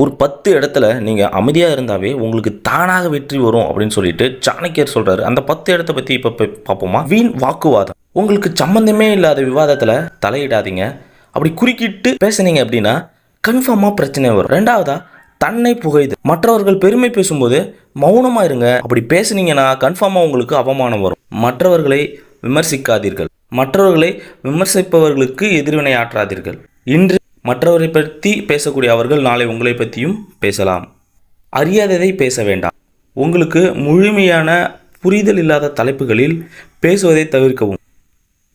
ஒரு பத்து இடத்துல நீங்கள் அமைதியாக இருந்தாவே உங்களுக்கு தானாக வெற்றி வரும் அப்படின்னு சொல்லிட்டு சாணக்கியர் சொல்கிறாரு அந்த பத்து இடத்த பற்றி இப்போ பார்ப்போமா? வீண் வாக்குவாதம். உங்களுக்கு சம்மந்தமே இல்லாத விவாதத்தில் தலையிடாதீங்க. அப்படி குறுக்கிட்டு பேசுனீங்க அப்படின்னா கன்ஃபார்மாக பிரச்சனை வரும். ரெண்டாவதா தன்னை புகைது. மற்றவர்கள் பெருமை பேசும்போது மௌனமாக இருங்க. அப்படி பேசுனீங்கன்னா கன்ஃபார்மாக உங்களுக்கு அவமானம் வரும். மற்றவர்களை விமர்சிக்காதீர்கள். மற்றவர்களை விமர்சிப்பவர்களுக்கு எதிர்வினை ஆற்றாதீர்கள். இன்று மற்றவரை பற்றி பேசக்கூடிய அவர்கள் நாளை உங்களை பற்றியும் பேசலாம். அறியாததை பேச வேண்டாம். உங்களுக்கு முழுமையான புரிதல் இல்லாத தலைப்புகளில் பேசுவதை தவிர்க்கவும்.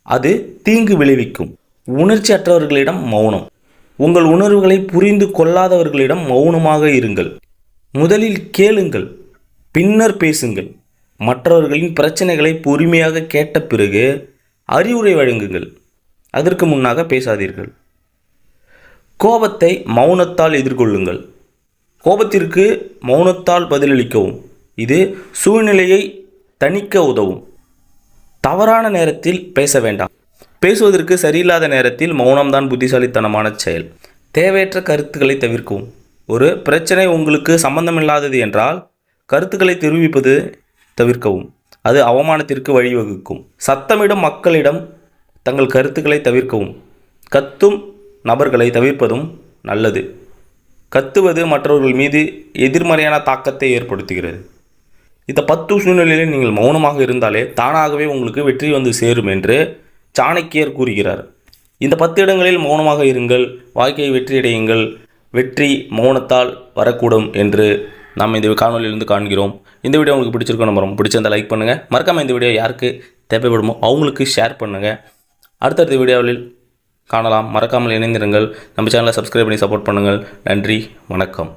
அது தீங்கு விளைவிக்கும். உணர்ச்சி அற்றவர்களிடம் மௌனம். உங்கள் உணர்வுகளை புரிந்து கொள்ளாதவர்களிடம் மௌனமாக இருங்கள். முதலில் கேளுங்கள் பின்னர் பேசுங்கள். மற்றவர்களின் பிரச்சனைகளை பொறுமையாக கேட்ட பிறகு அறிவுரை வழங்குங்கள். அதற்கு முன்னாக பேசாதீர்கள். கோபத்தை மௌனத்தால் எதிர்கொள்ளுங்கள். கோபத்திற்கு மௌனத்தால் பதிலளிக்கவும். இது சூழ்நிலையை தணிக்க உதவும். தவறான நேரத்தில் பேச வேண்டாம். பேசுவதற்கு சரியில்லாத நேரத்தில் மௌனம்தான் புத்திசாலித்தனமான செயல். தேவையற்ற கருத்துக்களை தவிர்க்கவும். ஒரு பிரச்சனை உங்களுக்கு சம்பந்தமில்லாதது என்றால் கருத்துக்களை தெரிவிப்பது தவிர்க்கவும். அது அவமானத்திற்கு வழிவகுக்கும். சத்தமிடும் மக்களிடம் தங்கள் கருத்துக்களை தவிர்க்கவும். கத்தும் நபர்களை தவிர்ப்பதும் நல்லது. கத்துவது மற்றவர்கள் மீது எதிர்மறையான தாக்கத்தை ஏற்படுத்துகிறது. இந்த பத்து சூழ்நிலையில் நீங்கள் மௌனமாக இருந்தாலே தானாகவே உங்களுக்கு வெற்றி வந்து சேரும் என்று சாணக்கியர் கூறுகிறார். இந்த பத்து இடங்களில் மௌனமாக இருங்கள் வாழ்க்கையை வெற்றியடையுங்கள் வெற்றி மௌனத்தால் வரக்கூடும் என்று நாம் இந்த காணொலியிலிருந்து காண்கிறோம். இந்த வீடியோ உங்களுக்கு பிடிச்சிருக்கோம் நம்புறோம். பிடிச்சிருந்தா லைக் பண்ணுங்கள் மறக்காமல் இந்த வீடியோ யாருக்கு தேவைப்படுமோ அவங்களுக்கு ஷேர் பண்ணுங்கள் அடுத்தடுத்த வீடியோவில் காணலாம். மறக்காமல் இணைந்திருங்கள். நம்ம சேனலை சப்ஸ்கிரைப் பண்ணி சப்போர்ட் பண்ணுங்கள். நன்றி. வணக்கம்.